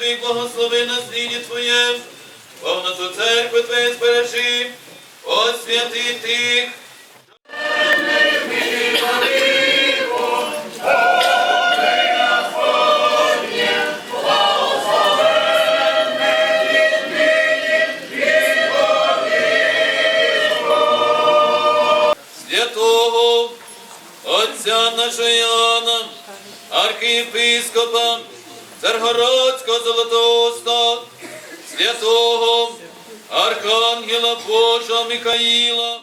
твоїх, благослови насліддя Твоє, повноту церкви Твоє збережи, освяти тих, святого Отця нашого Іоанна, архієпископа Царгородського Золотоуста, святого Архангела Божого Михаїла.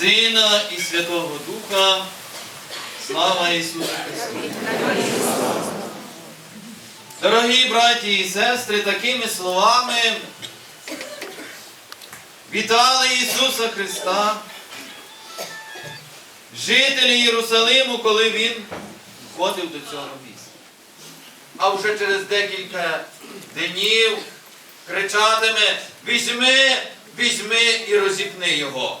Сина і Святого Духа. Слава Ісусу Христу! Дорогі браті і сестри, такими словами вітали Ісуса Христа, жителі Єрусалиму, коли Він входив до цього місця. А вже через декілька днів кричатиме: візьми, візьми і розіпни його.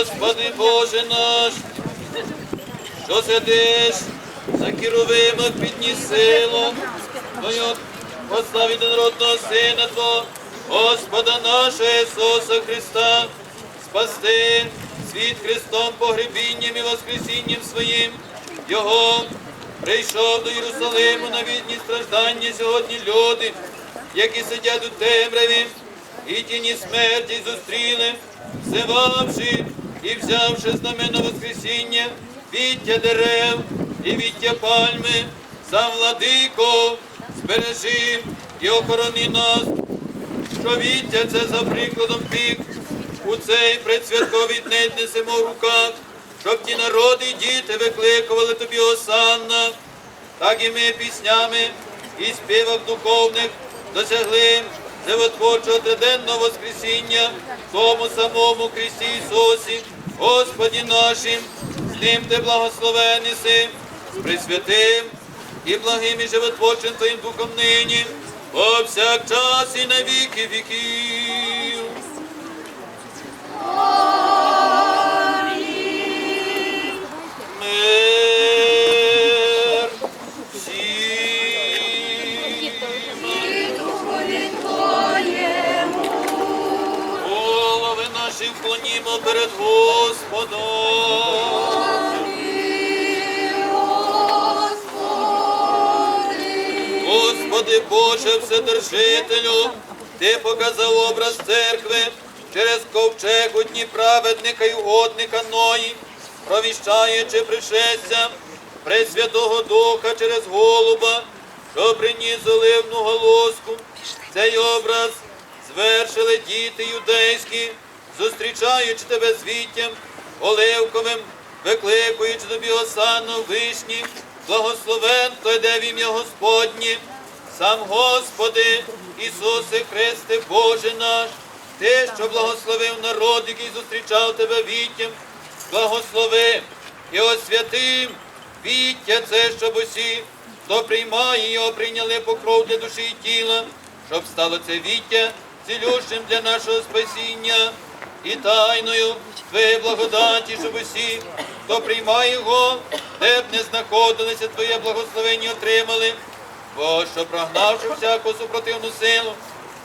Господи Боже наш, що сидиш на кіровимах підні силу Твою, послав єдинородного Сина Твого, Господа нашого Ісуса Христа, спасти світ Христом погребінням і воскресінням своїм, Його прийшов до Єрусалиму на відні страждання сьогодні люди, які сидять у темряві і тіні смерті зустріли, взивавши і взявши знамена Воскресіння, віття дерев і віття пальми, за владико, збережи і охорони нас, що віття це за прикладом пік, у цей предсвятковий день несемо в руках, щоб ті народи і діти викликували тобі осанна, так і ми піснями і співах духовних досягли животворчого триденного Воскресіння тому самому Христі Ісусі, Господі нашим, ним ти благословений сим, присвятим і благим, і животворчим Твоїм духом нині, повсякчас і на віки віків. Перед Богом. Господи Боже, Вседержителю, Ти показав образ церкви через ковчегу дні праведника і угодника Ної, провіщаючи пришестя Пресвятого Духа через голуба, що приніс оливну голоску. Цей образ звершили діти юдейські, зустрічаючи тебе звіттям оливковим, викликуючи тобі осану вишні, благословен той, де в ім'я Господнє. Сам Господи, Ісусе Христе, Боже наш, Ти, що благословив народ, який зустрічав тебе віттям, благослови і освятим віття це, щоб усі, хто приймає його, прийняли покров для душі і тіла, щоб стало це віття цілющим для нашого спасіння і тайною Твоєї благодаті, щоб усі, хто приймає його, де б не знаходилися, Твоє благословення отримали. Бо що прогнавши всяку супротивну силу,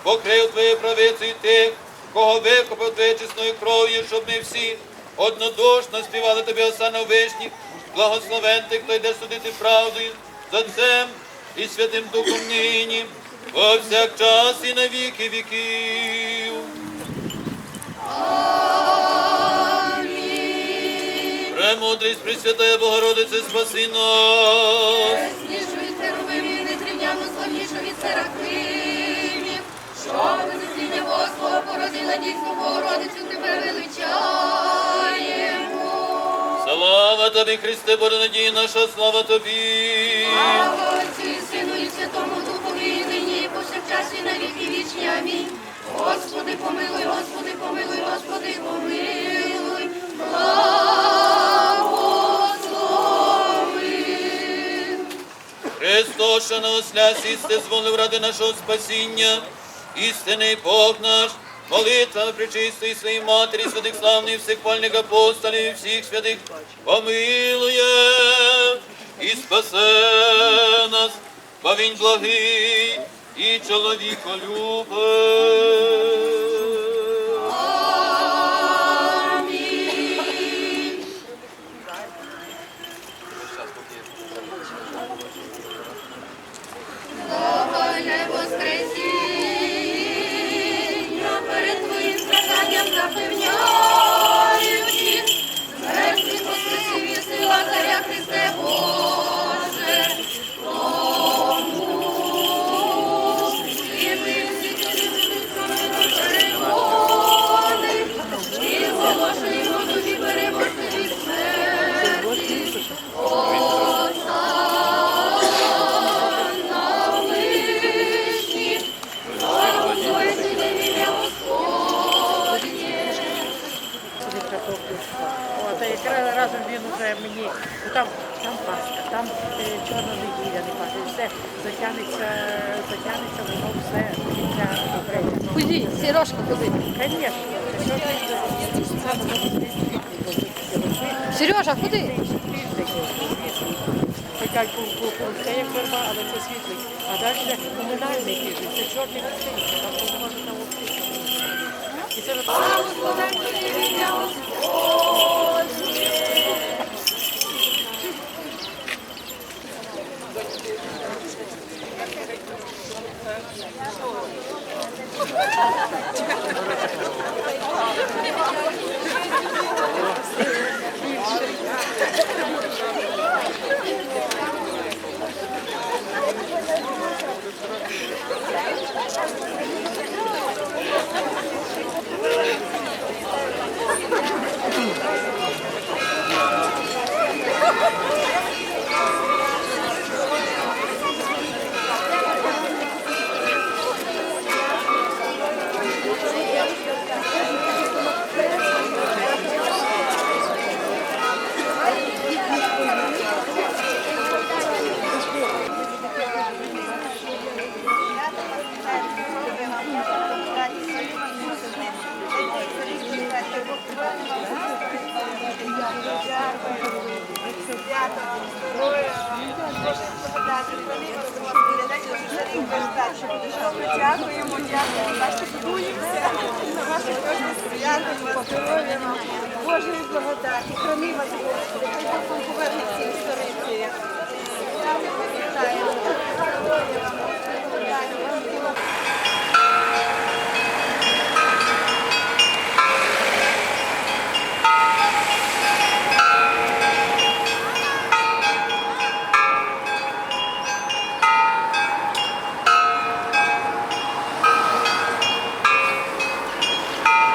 покрив твоєю правицею тих, кого викопав твоєю чесною кров'ю, щоб ми всі однодушно співали тобі осана вишні, благословен ти, хто йде судити правдою, за Отцем і Святим Духом нині, повсякчас і на віки віків. Премудрість Пресвятая Богородице, спаси нас. Сніжуйте рубимі, незрівняно славнішу від серахимів, що винесіння Господа породила дійсно Богородицю, тебе величаємо. Слава тобі, Христе, Боже надія наша, слава тобі. Слава Отцю і Сину і Святому Духові, і нині, і повсякчас, і на віки вічні. Амінь. Господи, помилуй, Господи, Що на осля зволив ради нашого спасіння, істинний Бог наш, молитва причистої своїй матері, святих славних всіх пальних апостолів всіх святих помилує і спасе нас, бо він благий і чоловіколюбий. Слава затягнеться, затягнеться, воно все. Куди? Сережка, куди? Звісно, Сережа, куди? Хоча це як верба, але це світлий. А далі комунальний тиждень, це чорний тиждень, не може там І це Дякуємо, дякуємо. Бачите, будуємося на ваше кожне свято, здоров'я вам, Божої благодаті, храни вас.